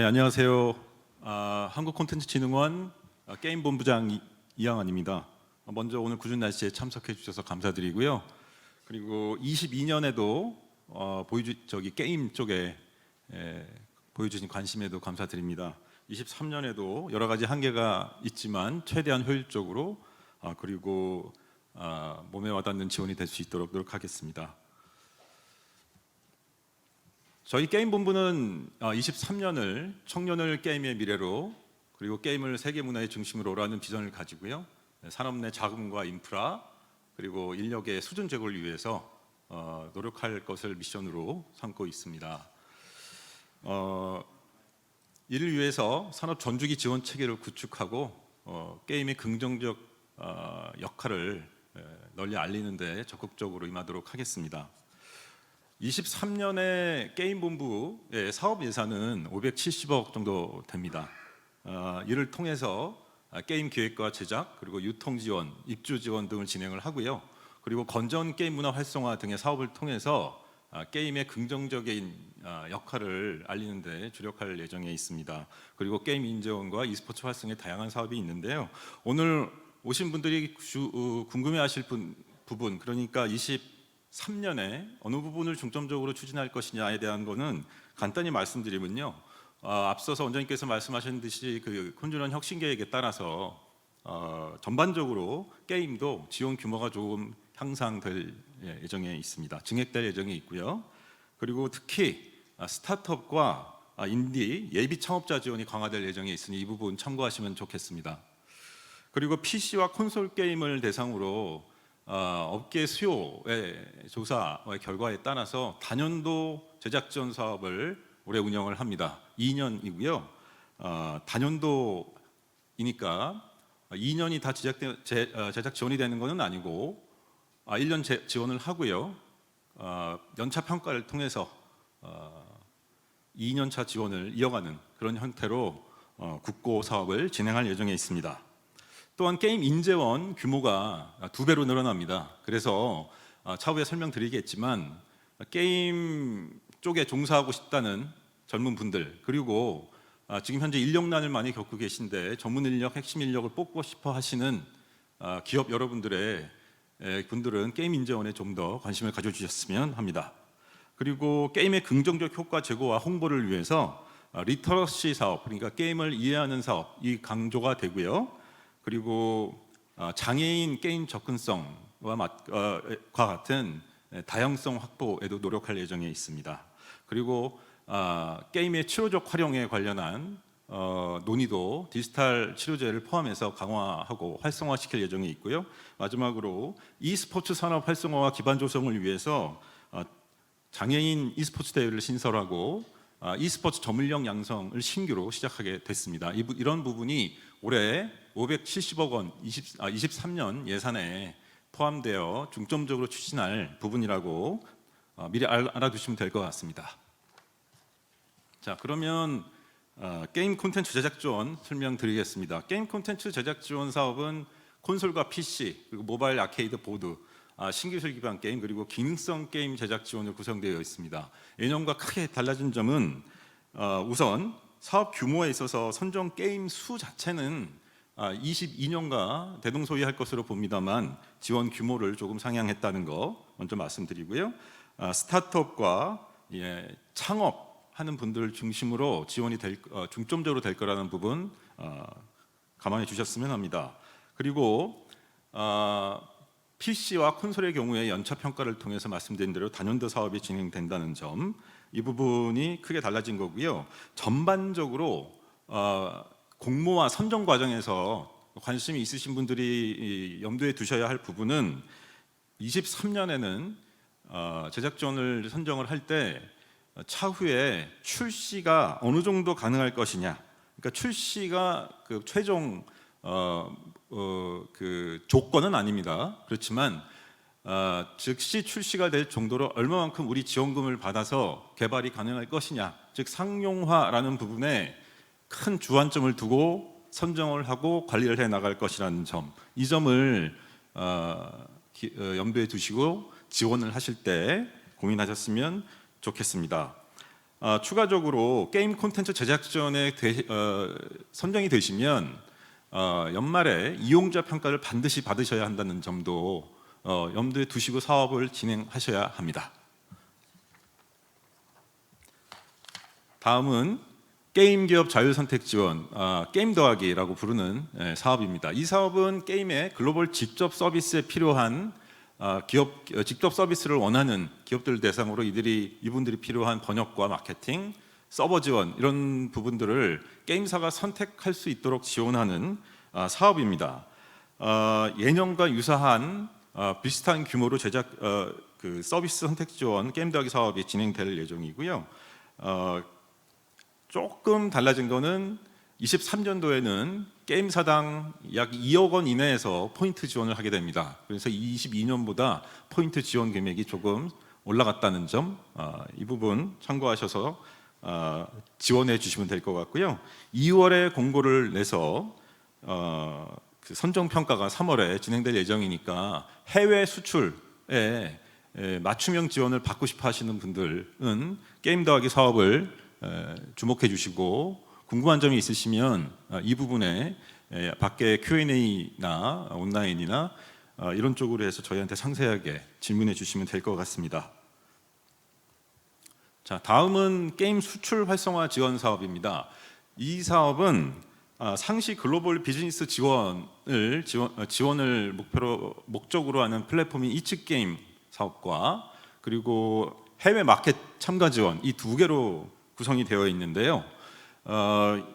네, 안녕하세요. 아, 한국콘텐츠진흥원 아, 게임본부장 이- 이양환입니다. 아, 먼저 오늘 궂은 날씨에 참석해 주셔서 감사드리고요. 그리고 22년에도 어, 보여주 저기 게임 쪽에 에, 보여주신 관심에도 감사드립니다. 23년에도 여러 가지 한계가 있지만 최대한 효율적으로 아, 그리고 아, 몸에 와닿는 지원이 될 수 있도록 노력하겠습니다. 저희 게임 본부는 23년을 청년을 게임의 미래로 그리고 게임을 세계 문화의 중심으로라는 비전을 가지고요. 네, 산업 내 자금과 인프라 그리고 인력의 수준 제고를 위해서 어, 노력할 것을 미션으로 삼고 있습니다. 어, 이를 위해서 산업 전주기 지원 체계를 구축하고 어, 게임의 긍정적 어, 역할을 에, 널리 알리는 데 적극적으로 임하도록 하겠습니다. 23년에 게임 본부의 사업 예산은 570억 정도 됩니다. 어, 이를 통해서 아, 게임 기획과 제작 그리고 유통 지원, 입주 지원 등을 진행을 하고요. 그리고 건전 게임 문화 활성화 등의 사업을 통해서 아, 게임의 긍정적인 아, 역할을 알리는 데 주력할 예정에 있습니다. 그리고 게임 인재원과 e스포츠 활성의 다양한 사업이 있는데요. 오늘 오신 분들이 주- 어, 궁금해하실 분- 부분 그러니까 23년에 어느 부분을 중점적으로 추진할 것이냐에 대한 거는 간단히 말씀드리면요. 아, 앞서서 원장님께서 말씀하신 듯이 그 콘주런 혁신 계획에 따라서 어, 전반적으로 게임도 지원 규모가 조금 향상될 예, 예정에 있습니다. 증액될 예정에 있고요. 그리고 특히 아, 스타트업과 아, 인디 예비 창업자 지원이 강화될 예정에 있으니 이 부분 참고하시면 좋겠습니다. 그리고 PC와 콘솔 게임을 대상으로 어, 업계 수요의 조사의 결과에 따라서 단연도 제작 지원 사업을 올해 운영을 합니다. 2년이고요. 어, 단연도이니까 2년이 다 제작, 제, 어, 제작 지원이 되는 것은 아니고 아, 1년 제, 지원을 하고요. 어, 연차 평가를 통해서 어, 2년차 지원을 이어가는 그런 형태로 어, 국고 사업을 진행할 예정에 있습니다. 또한 게임 인재원 규모가 두 배로 늘어납니다. 그래서 아, 차후에 설명드리겠지만 게임 쪽에 종사하고 싶다는 젊은 분들 그리고 아, 지금 현재 인력난을 많이 겪고 계신데 전문 인력, 핵심 인력을 뽑고 싶어 하시는 아, 기업 여러분들의 에, 분들은 게임 인재원에 좀 더 관심을 가져주셨으면 합니다. 그리고 게임의 긍정적 효과 제고와 홍보를 위해서 아, 리터러시 사업, 그러니까 게임을 이해하는 사업 이 강조가 되고요. 그리고 아, 장애인 게임 접근성과 맞- 어, 과 같은 다양성 확보에도 노력할 예정에 있습니다. 그리고 아, 게임의 치료적 활용에 관련한 어, 논의도 디지털 치료제를 포함해서 강화하고 활성화시킬 예정에 있고요. 마지막으로 e스포츠 산업 활성화와 기반 조성을 위해서 어, 장애인 e스포츠 대회를 신설하고 아, e스포츠 전문력 양성을 신규로 시작하게 됐습니다. 이런 부분이 올해 570억 원 20, 아, 23년 예산에 포함되어 중점적으로 추진할 부분이라고 어, 미리 알, 알아두시면 될 것 같습니다. 자 그러면 어, 게임 콘텐츠 제작 지원 설명드리겠습니다. 게임 콘텐츠 제작 지원 사업은 콘솔과 PC 그리고 모바일 아케이드 보드 아, 신기술 기반 게임 그리고 기능성 게임 제작 지원으로 구성되어 있습니다. 예년과 크게 달라진 점은 어, 우선 사업 규모에 있어서 선정 게임 수 자체는 아, 22년과 대동소이할 것으로 봅니다만 지원 규모를 조금 상향했다는 거 먼저 말씀드리고요. 아, 스타트업과 예, 창업하는 분들 중심으로 지원이 될, 어, 중점적으로 될 거라는 부분 어, 감안해 주셨으면 합니다. 그리고 아, PC와 콘솔의 경우에 연차 평가를 통해서 말씀드린 대로 단연도 사업이 진행된다는 점, 이 부분이 크게 달라진 거고요. 전반적으로 어, 공모와 선정 과정에서 관심이 있으신 분들이 이 염두에 두셔야 할 부분은 23년에는 어, 제작 지원을 선정을 할 때 차후에 출시가 어느 정도 가능할 것이냐, 그러니까 출시가 그 최종 어, 어, 그 조건은 아닙니다. 그렇지만 어, 즉시 출시가 될 정도로 얼마만큼 우리 지원금을 받아서 개발이 가능할 것이냐, 즉 상용화라는 부분에 큰 주안점을 두고 선정을 하고 관리를 해 나갈 것이라는 점, 이 점을 어, 기- 어, 염두에 두시고 지원을 하실 때 고민하셨으면 좋겠습니다. 아, 추가적으로 게임 콘텐츠 제작 지원에 되- 어, 선정이 되시면 어, 연말에 이용자 평가를 반드시 받으셔야 한다는 점도 어, 염두에 두시고 사업을 진행하셔야 합니다. 다음은 게임 기업 자유 선택 지원, 아, 게임 더하기라고 부르는 예, 사업입니다. 이 사업은 게임의 글로벌 직접 서비스에 필요한 아, 기업 어, 직접 서비스를 원하는 기업들 대상으로 이들이 이분들이 필요한 번역과 마케팅, 서버 지원 이런 부분들을 게임사가 선택할 수 있도록 지원하는 아, 사업입니다. 어, 예년과 유사한 어, 비슷한 규모로 제작 어, 그 서비스 선택 지원 게임 더하기 사업이 진행될 예정이고요. 어, 조금 달라진 거는 23년도에는 게임사당 약 2억 원 이내에서 포인트 지원을 하게 됩니다. 그래서 22년보다 포인트 지원 금액이 조금 올라갔다는 점, 어, 이 부분 참고하셔서 어, 지원해 주시면 될 것 같고요. 2월에 공고를 내서 어, 그 선정 평가가 3월에 진행될 예정이니까 해외 수출에 에, 맞춤형 지원을 받고 싶어 하시는 분들은 게임 더하기 사업을 에, 주목해 주시고 궁금한 점이 있으시면 아, 이 부분에 에, 밖에 Q&A나 온라인이나 아, 이런 쪽으로 해서 저희한테 상세하게 질문해 주시면 될 것 같습니다. 자, 다음은 게임 수출 활성화 지원 사업입니다. 이 사업은 아, 상시 글로벌 비즈니스 지원을 지원, 어, 지원 을 목표로 목적으로 하는 플랫폼인 이츠 게임 사업과 그리고 해외 마켓 참가 지원 이 두 개로 구성이 되어 있는데요. 어,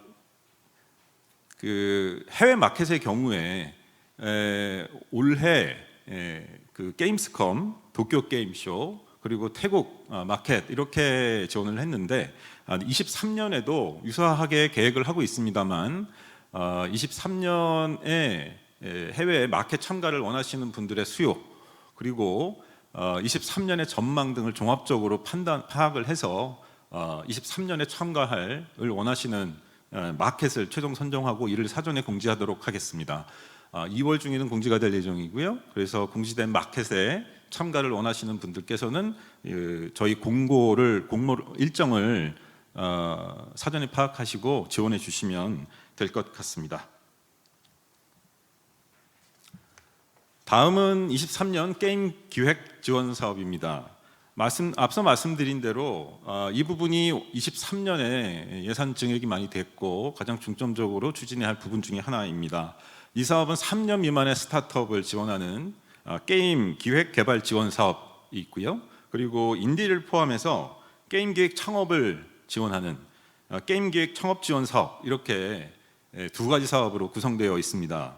그 해외 마켓의 경우에 에, 올해 에, 그 게임스컴 도쿄 게임쇼 그리고 태국 아, 마켓 이렇게 지원을 했는데 23년에도 유사하게 계획을 하고 있습니다만 23년에 해외 마켓 참가를 원하시는 분들의 수요 그리고 23년의 전망 등을 종합적으로 판단 파악을 해서 23년에 참가할 을 원하시는 어, 마켓을 최종 선정하고 이를 사전에 공지하도록 하겠습니다. 2월 중에는 공지가 될 예정이고요. 그래서 공지된 마켓에 참가를 원하시는 분들께서는 예, 저희 공고를 공모 일정을 어, 사전에 파악하시고 지원해 주시면 될 것 같습니다. 다음은 23년 게임 기획 지원 사업입니다. 말씀 앞서 말씀드린 대로 어, 이 부분이 23년에 예산 증액이 많이 됐고 가장 중점적으로 추진해야 할 부분 중에 하나입니다. 이 사업은 3년 미만의 스타트업을 지원하는 어, 게임 기획 개발 지원 사업이 있고요. 그리고 인디를 포함해서 게임 기획 창업을 지원하는 어, 게임 기획 창업 지원 사업 이렇게 예, 두 가지 사업으로 구성되어 있습니다.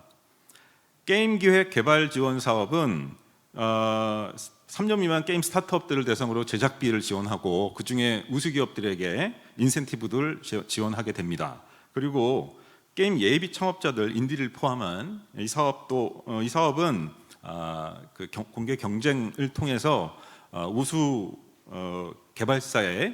게임 기획 개발 지원 사업은 어, 3년 미만 게임 스타트업들을 대상으로 제작비를 지원하고 그 중에 우수 기업들에게 인센티브를 지- 지원하게 됩니다. 그리고 게임 예비 창업자들 인디를 포함한 이 사업도 어, 이 사업은 아, 그 경- 공개 경쟁을 통해서 어, 우수 어, 개발사에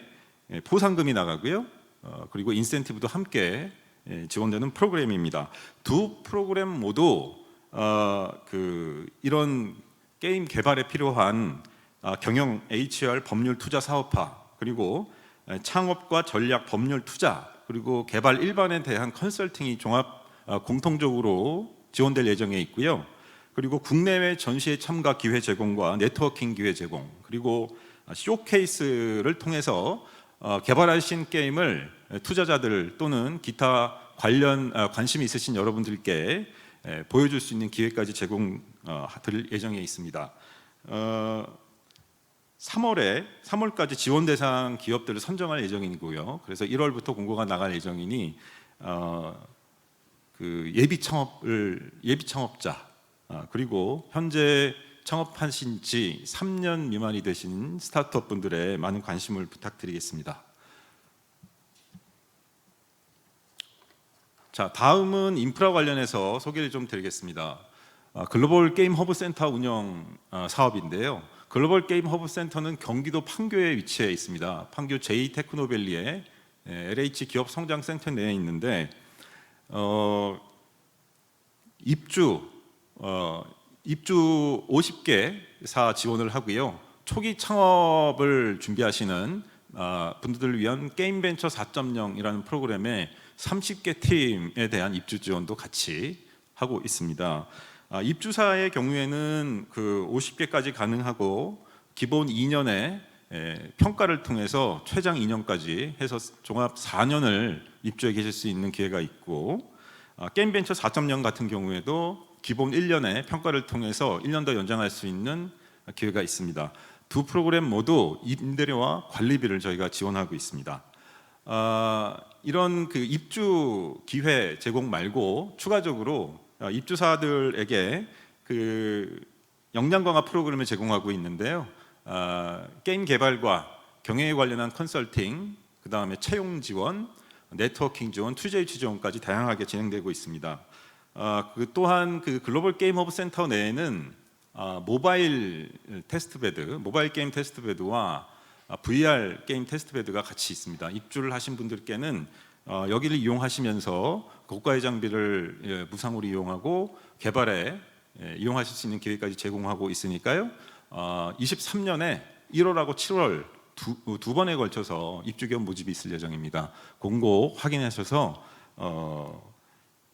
예, 포상금이 나가고요. 어, 그리고 인센티브도 함께 예, 지원되는 프로그램입니다. 두 프로그램 모두 어, 그 이런 게임 개발에 필요한 아, 경영 HR 법률 투자 사업화 그리고 에, 창업과 전략 법률 투자 그리고 개발 일반에 대한 컨설팅이 종합 아, 공통적으로 지원될 예정에 있고요. 그리고 국내외 전시회 참가 기회 제공과 네트워킹 기회 제공 그리고 아, 쇼케이스를 통해서 어, 개발하신 게임을 투자자들 또는 기타 관련 아, 관심이 있으신 여러분들께 에, 보여줄 수 있는 기회까지 제공 어, 드릴 예정에 있습니다. 어, 3월에 3월까지 지원 대상 기업들을 선정할 예정이고요. 그래서 1월부터 공고가 나갈 예정이니 어, 그 예비 창업을 예비 창업자 아, 그리고 현재 창업하신 지 3년 미만이 되신 스타트업 분들의 많은 관심을 부탁드리겠습니다. 자, 다음은 인프라 관련해서 소개를 좀 드리겠습니다. 아, 글로벌 게임 허브 센터 운영 아, 사업인데요. 글로벌 게임 허브 센터는 경기도 판교에 위치해 있습니다. 판교 J 테크노밸리에 예, LH 기업 성장 센터 내에 있는데 어, 입주 어, 입주 50개 사 지원을 하고요. 초기 창업을 준비하시는 아, 분들을 위한 게임 벤처 4.0이라는 프로그램에 30개 팀에 대한 입주 지원도 같이 하고 있습니다. 아, 입주사의 경우에는 그 50개까지 가능하고 기본 2년에 에, 평가를 통해서 최장 2년까지 해서 종합 4년을 입주해 계실 수 있는 기회가 있고 아, 게임 벤처 4.0 같은 경우에도 기본 1년에 평가를 통해서 1년 더 연장할 수 있는 기회가 있습니다. 두 프로그램 모두 임대료와 관리비를 저희가 지원하고 있습니다. 아, 이런 그 입주 기회 제공 말고 추가적으로 아, 입주사들에게 그 역량 강화 프로그램을 제공하고 있는데요. 아, 게임 개발과 경영에 관련한 컨설팅, 그 다음에 채용 지원, 네트워킹 지원, 투자 유치 지원까지 다양하게 진행되고 있습니다. 아, 그 또한 그 글로벌 게임 허브 센터 내에는 아, 모바일 테스트베드, 모바일 게임 테스트베드와 아, VR 게임 테스트베드가 같이 있습니다. 입주를 하신 분들께는 어, 여기를 이용하시면서 고가의 장비를 예, 무상으로 이용하고 개발에 예, 이용하실 수 있는 기회까지 제공하고 있으니까요. 어, 23년에 1월하고 7월 두, 두 번에 걸쳐서 입주 겸 모집이 있을 예정입니다. 공고 확인하셔서 어,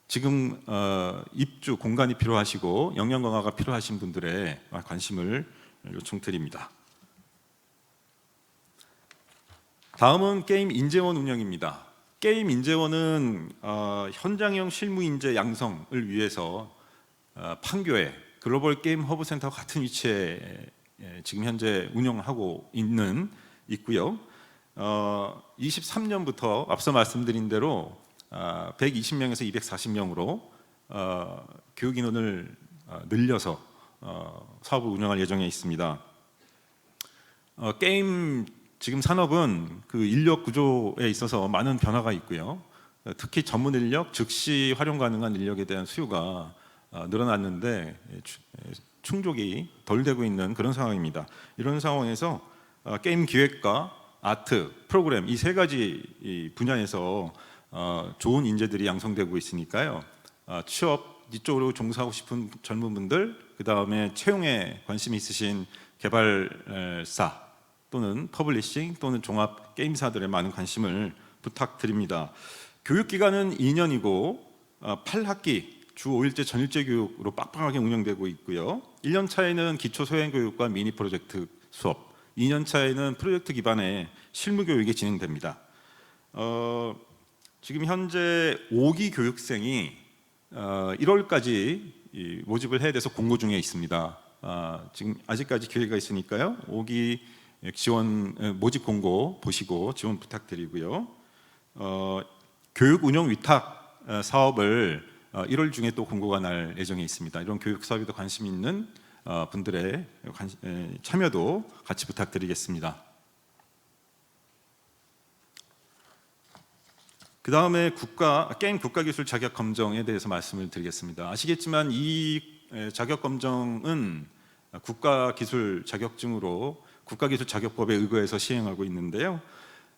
지금 어, 입주 공간이 필요하시고 역량 강화가 필요하신 분들의 관심을 요청드립니다. 다음은 게임 인재원 운영입니다. 게임 인재원은 어, 현장형 실무 인재 양성을 위해서 어, 판교에 글로벌 게임 허브 센터 같은 위치에 예, 지금 현재 운영하고 있는 있고요. 어, 23년부터 앞서 말씀드린 대로 아, 120명에서 240명으로 어, 교육 인원을 어, 늘려서 어, 사업을 운영할 예정에 있습니다. 어, 게임 지금 산업은 그 인력 구조에 있어서 많은 변화가 있고요. 어, 특히 전문 인력, 즉시 활용 가능한 인력에 대한 수요가 어, 늘어났는데 예, 추- 예, 충족이 덜 되고 있는 그런 상황입니다. 이런 상황에서 어, 게임 기획과 아트, 프로그램 이 세 가지 이 분야에서 어, 좋은 인재들이 양성되고 있으니까요. 어, 취업 이쪽으로 종사하고 싶은 젊은 분들, 그 다음에 채용에 관심 있으신 개발사 또는 퍼블리싱 또는 종합 게임사들의 많은 관심을 부탁드립니다. 교육 기간은 2년이고 8학기 주 5일제 전일제 교육으로 빡빡하게 운영되고 있고요. 1년 차에는 기초 소행 교육과 미니 프로젝트 수업, 2년 차에는 프로젝트 기반의 실무 교육이 진행됩니다. 어, 지금 현재 5기 교육생이 어, 1월까지 이 모집을 해야 돼서 공고 중에 있습니다. 아, 지금 아직까지 기회가 있으니까요. 5기 지원 에, 모집 공고 보시고 지원 부탁드리고요. 어, 교육 운영 위탁 어, 사업을 어, 1월 중에 또 공고가 날 예정에 있습니다. 이런 교육 사업에도 관심 있는 어, 분들의 관, 에, 참여도 같이 부탁드리겠습니다. 그 다음에 국가 게임 국가기술 자격 검정에 대해서 말씀을 드리겠습니다. 아시겠지만 이 에, 자격 검정은 국가 기술 자격증으로 국가기술 자격법에 의거해서 시행하고 있는데요.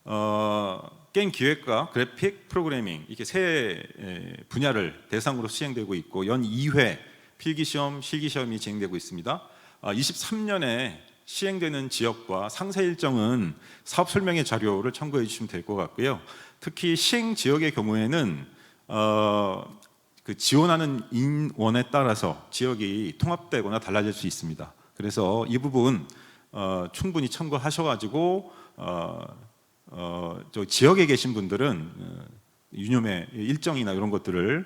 어, 게임 기획과 그래픽, 프로그래밍 이렇게 세 에, 분야를 대상으로 시행되고 있고 연 2회 필기 시험, 실기 시험이 진행되고 있습니다. 아, 23년에 시행되는 지역과 상세 일정은 사업 설명의 자료를 참고해 주시면 될 것 같고요. 특히 시행 지역의 경우에는 어, 그 지원하는 인원에 따라서 지역이 통합되거나 달라질 수 있습니다. 그래서 이 부분 어, 충분히 참고하셔가지고 어, 어, 저 지역에 계신 분들은 어, 유념의 일정이나 이런 것들을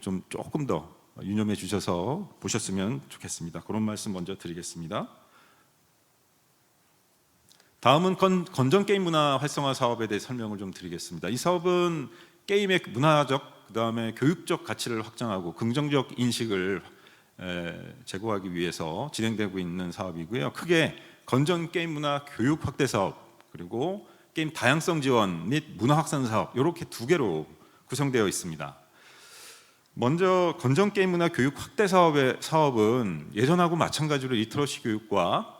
좀 조금 더 유념해 주셔서 보셨으면 좋겠습니다. 그런 말씀 먼저 드리겠습니다. 다음은 건, 건전 게임 문화 활성화 사업에 대해 설명을 좀 드리겠습니다. 이 사업은 게임의 문화적 그다음에 교육적 가치를 확장하고 긍정적 인식을 에, 제고하기 위해서 진행되고 있는 사업이고요. 크게 건전 게임 문화 교육 확대 사업 그리고 게임 다양성 지원 및 문화 확산 사업 이렇게 두 개로 구성되어 있습니다. 먼저 건전 게임 문화 교육 확대 사업의 사업은 예전하고 마찬가지로 리터러시 교육과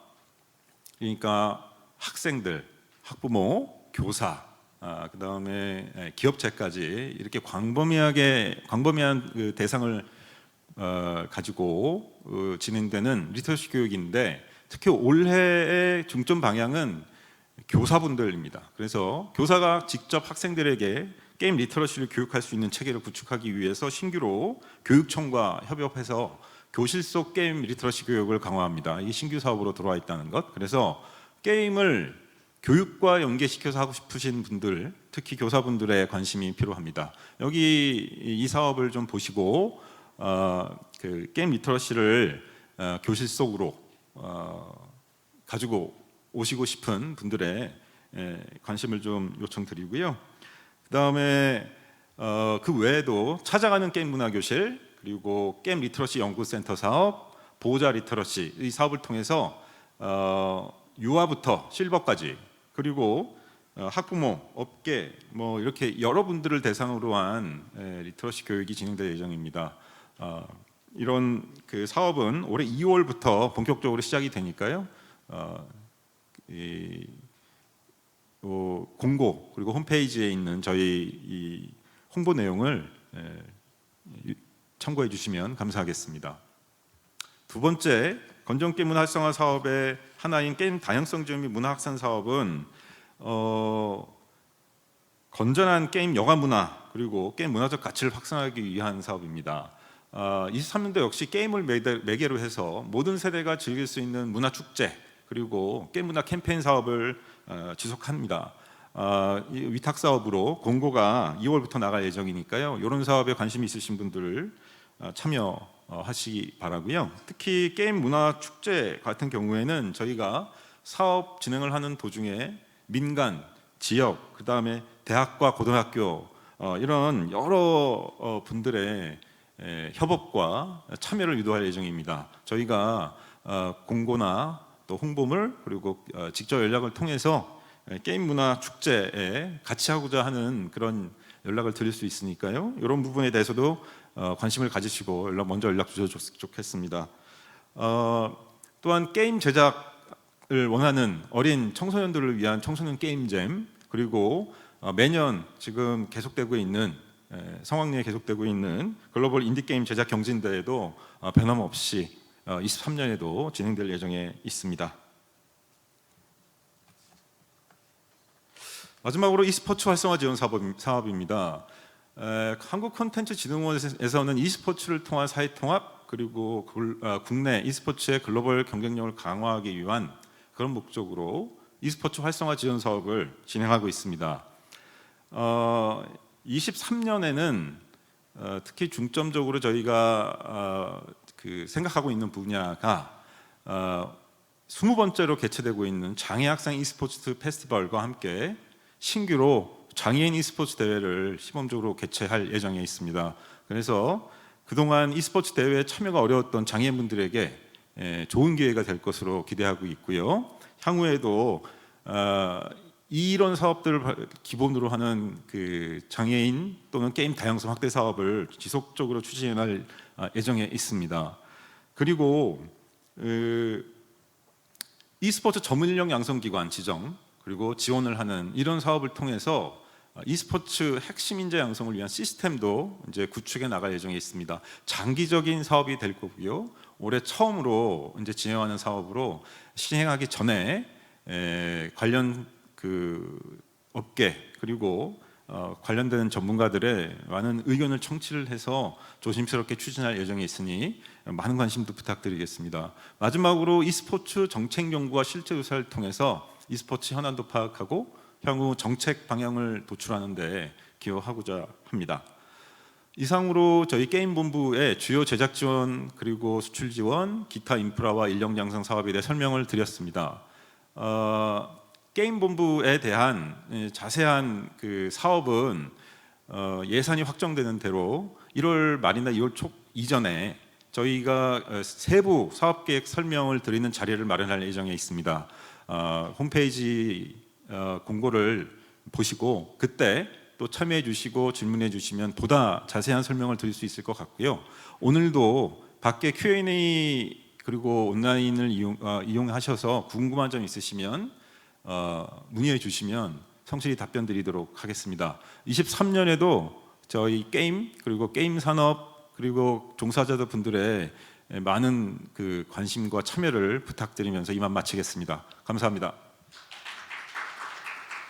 그러니까 학생들, 학부모, 교사, 아, 그 다음에 기업체까지 이렇게 광범위하게 광범위한 그 대상을 어, 가지고 어, 진행되는 리터러시 교육인데 특히 올해의 중점 방향은 교사분들입니다. 그래서 교사가 직접 학생들에게 게임 리터러시를 교육할 수 있는 체계를 구축하기 위해서 신규로 교육청과 협업해서 교실 속 게임 리터러시 교육을 강화합니다. 이 신규 사업으로 들어와 있다는 것. 그래서 게임을 교육과 연계시켜서 하고 싶으신 분들, 특히 교사분들의 관심이 필요합니다. 여기 이 사업을 좀 보시고 어, 그 게임 리터러시를 어, 교실 속으로 어, 가지고 오시고 싶은 분들의 에, 관심을 좀 요청드리고요. 그 다음에 어, 그 외에도 찾아가는 게임 문화 교실 그리고 게임 리터러시 연구센터 사업, 보호자 리터러시 이 사업을 통해서 어, 유아부터 실버까지 그리고 어, 학부모, 업계 뭐 이렇게 여러분들을 대상으로 한 에, 리터러시 교육이 진행될 예정입니다. 어, 이런 그 사업은 올해 2월부터 본격적으로 시작이 되니까요. 어, 이, 어, 공고 그리고 홈페이지에 있는 저희 이 홍보 내용을 에, 이- 참고해 주시면 감사하겠습니다. 두 번째 건전 게임 문화 활성화 사업의 하나인 게임 다양성 지원 및 문화 확산 사업은 어, 건전한 게임 여가 문화 그리고 게임 문화적 가치를 확산하기 위한 사업입니다. 아, 23년도 역시 게임을 매개로 해서 모든 세대가 즐길 수 있는 문화 축제 그리고 게임 문화 캠페인 사업을 어, 지속합니다. 아, 이 위탁 사업으로 공고가 2월부터 나갈 예정이니까요. 이런 사업에 관심 있으신 분들 어, 참여하시기 바라고요. 특히 게임 문화 축제 같은 경우에는 저희가 사업 진행을 하는 도중에 민간, 지역, 그 다음에 대학과 고등학교 어, 이런 여러 어, 분들의 에, 협업과 참여를 유도할 예정입니다. 저희가 어, 공고나 또 홍보물 그리고 어, 직접 연락을 통해서 에, 게임 문화 축제에 같이 하고자 하는 그런 연락을 드릴 수 있으니까요. 이런 부분에 대해서도 어, 관심을 가지시고 연락 먼저 연락 주셔도 좋겠습니다. 어, 또한 게임 제작을 원하는 어린 청소년들을 위한 청소년 게임잼 그리고 어, 매년 지금 계속되고 있는 에, 성황리에 계속되고 있는 글로벌 인디 게임 제작 경진대회도 어, 변함없이 어, 23년에도 진행될 예정에 있습니다. 마지막으로 e스포츠 활성화 지원 사업, 사업입니다. 에, 한국 콘텐츠 진흥원에서는 e스포츠를 통한 사회 통합 그리고 글- 어, 국내 e스포츠의 글로벌 경쟁력을 강화하기 위한 그런 목적으로 e스포츠 활성화 지원 사업을 진행하고 있습니다. 어, 23년에는 어, 특히 중점적으로 저희가 어, 그 생각하고 있는 분야가 어, 20번째로 개최되고 있는 장애 학생 e스포츠 페스티벌과 함께 신규로 장애인 e스포츠 대회를 시범적으로 개최할 예정에 있습니다. 그래서 그동안 e스포츠 대회에 참여가 어려웠던 장애인분들에게 에, 좋은 기회가 될 것으로 기대하고 있고요. 향후에도 어, 이런 사업들을 바- 기본으로 하는 그 장애인 또는 게임 다양성 확대 사업을 지속적으로 추진할 아, 예정에 있습니다. 그리고 그 e스포츠 전문 인력 양성 기관 지정 그리고 지원을 하는 이런 사업을 통해서 e스포츠 핵심 인재 양성을 위한 시스템도 이제 구축해 나갈 예정에 있습니다. 장기적인 사업이 될 거고요. 올해 처음으로 이제 진행하는 사업으로 시행하기 전에 에, 관련 그 업계 그리고 어, 관련된 전문가들의 많은 의견을 청취를 해서 조심스럽게 추진할 예정에 있으니 많은 관심도 부탁드리겠습니다. 마지막으로 e스포츠 정책 연구와 실제 조사를 통해서 e스포츠 현안도 파악하고 향후 정책 방향을 도출하는데 기여하고자 합니다. 이상으로 저희 게임 본부의 주요 제작 지원 그리고 수출 지원, 기타 인프라와 인력 양성 사업에 대해 설명을 드렸습니다. 어, 게임 본부에 대한 예, 자세한 그 사업은 어, 예산이 확정되는 대로 1월 말이나 2월 초 이전에 저희가 어, 세부 사업 계획 설명을 드리는 자리를 마련할 예정에 있습니다. 어, 홈페이지 어, 공고를 보시고 그때 또 참여해 주시고 질문해 주시면 보다 자세한 설명을 드릴 수 있을 것 같고요. 오늘도 밖에 Q&A 그리고 온라인을 이용, 어, 이용하셔서 궁금한 점 있으시면 어, 문의해 주시면 성실히 답변 드리도록 하겠습니다. 23년에도 저희 게임 그리고 게임 산업 그리고 종사자들 분들의 많은 그 관심과 참여를 부탁드리면서 이만 마치겠습니다. 감사합니다.